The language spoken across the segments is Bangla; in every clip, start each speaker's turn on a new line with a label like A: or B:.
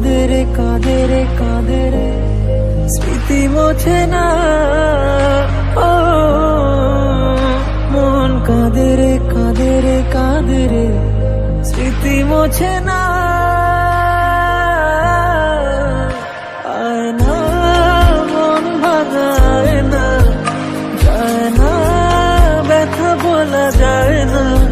A: কাঁদে রে কাঁদে রে কাঁদে রে। স্মৃতি মোছে না। ও, মন কাঁদে রে কাঁদে রে কাঁদে রে। স্মৃতি মোছে না। যায় না, ব্যথা বলা যায় না।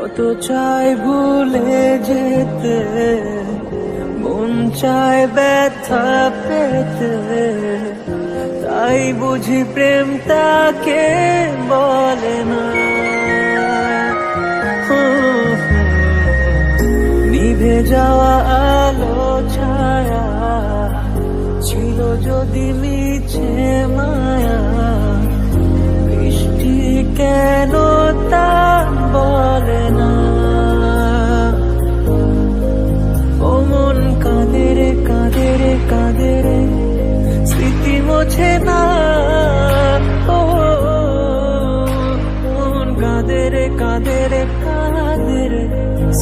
A: যত চাই ভুলে যেতে মন চায় ব্যথা পেতে তাই বুঝি প্রেম তাকে বলে না হো, হো। নিভে যাওয়া আলো ছায়া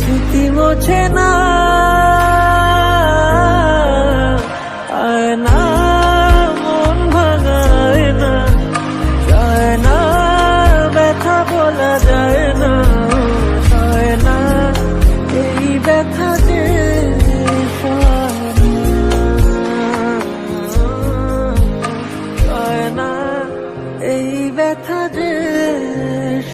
A: স্মৃতি মোছে না। মন না। ব্যথা যায় না। এই ব্যথা যে এই ব্যথা যে